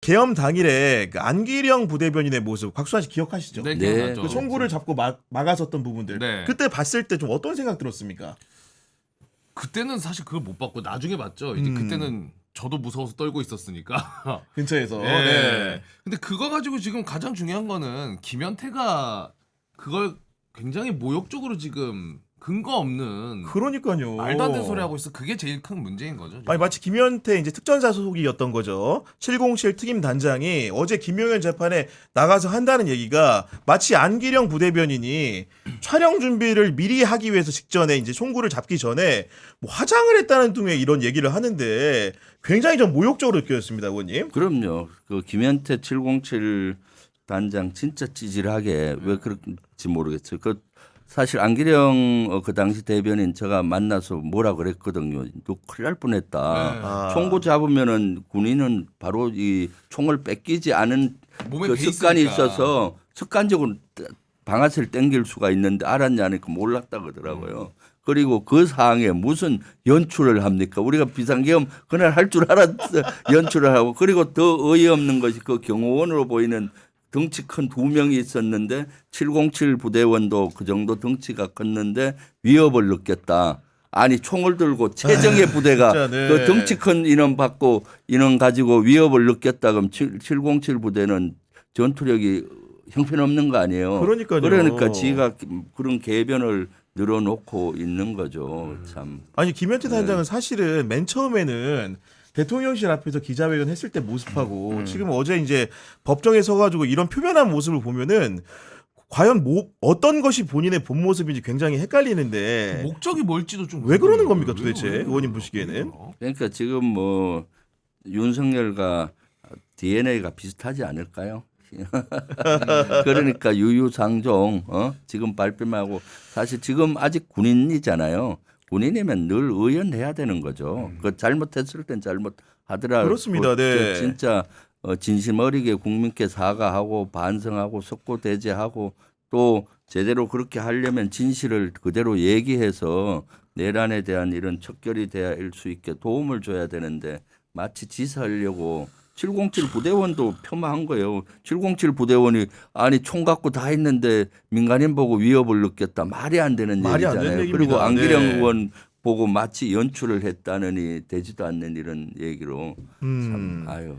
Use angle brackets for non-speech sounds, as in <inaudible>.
계엄 당일에 그 안기령 부대변인의 모습 곽수환 씨 기억하시죠? 네, 네. 기억나죠. 그 총구를 잡고 막, 막아섰던 부분들. 네. 그때 봤을 때 좀 어떤 생각 들었습니까? 그때는 사실 그걸 못 봤고 나중에 봤죠. 이제 음. 그때는 저도 무서워서 떨고 있었으니까. <laughs> 근처에서. 네. 네. 근데 그거 가지고 지금 가장 중요한 거는 김현태가 그걸 굉장히 모욕적으로 지금 근거 없는 그러니까요. 말도 안 되는 소리 하고 있어. 그게 제일 큰 문제인 거죠. 지금. 아니 마치 김현태 이제 특전사 소속이었던 거죠. 707 특임 단장이 어제 김용현 재판에 나가서 한다는 얘기가 마치 안기령 부대변인이 촬영 준비를 미리 하기 위해서 직전에 이제 총구를 잡기 전에 뭐 화장을 했다는 등의 이런 얘기를 하는데 굉장히 좀 모욕적으로 느껴졌습니다, 의원님. 그럼요. 그 김현태 707 단장 진짜 찌질하게 왜 그런지 모르겠어요. 그 사실 안기령 어, 그 당시 대변인 제가 만나서 뭐라 그랬거든요. 너 큰일 날 뻔했다. 네. 아. 총구 잡으면은 군인은 바로 이 총을 뺏기지 않은 몸에 그배 습관이 있으니까. 있어서 습관적으로 방아쇠를 땡길 수가 있는데 알았냐니까 몰랐다 그러더라고요. 그리고 그 사항에 무슨 연출을 합니까? 우리가 비상계엄 그날 할 줄 알았어 <laughs> 연출을 하고 그리고 더 어이없는 것이 그 경호원으로 보이는 덩치 큰 두 명이 있었는데 707 부대원도 그 정도 덩치가 컸는데 위협을 느꼈다. 아니 총을 들고 최정예 부대가 진짜, 네. 그 덩치 큰 인원 받고 인원 가지고 위협을 느꼈다 그럼 7, 707 부대는 전투력이 형편없는 거 아니에요. 그러니까요. 그러니까 지가 그런 개변을 늘어놓고 있는 거죠. 참. 아니 김현태 네. 단장은 사실은 맨 처음에는 대통령실 앞에서 기자회견 했을 때 모습하고 음. 지금 어제 이제 법정에 서가지고 이런 표변한 모습을 보면은 과연 뭐 어떤 것이 본인의 본 모습인지 굉장히 헷갈리는데 목적이 뭘지도 좀 왜 그러는. 겁니까, 왜, 도대체? 왜, 왜, 의원님 왜, 보시기에는? 왜? 그러니까 지금 뭐 윤석열과 DNA가 비슷하지 않을까요? <laughs> 그러니까 유유상종 어? 지금 발뺌하고 사실 지금 아직 군인이잖아요. 군인이면 늘 의연해야 되는 거죠. 그 잘못했을 땐 잘못하더라도 그렇습니다. 네. 진짜 어, 진심 어리게 국민께 사과하고 반성하고 석고대죄하고 또 제대로 그렇게 하려면 진실을 그대로 얘기해서 내란에 대한 이런 척결이 돼야 수 있게 도움을 줘야 되는데 마치 지사하려고 707 부대원도 폄하한 거예요. 707 부대원이 아니 총 갖고 다 했는데 민간인 보고 위협을 느꼈다. 말이 안 되는 말이 안 되는 얘기잖아요. 그리고 안기령 네. 의원 보고 마치 연출을 했다느니 되지도 않는 이런 얘기로 음. 참 아유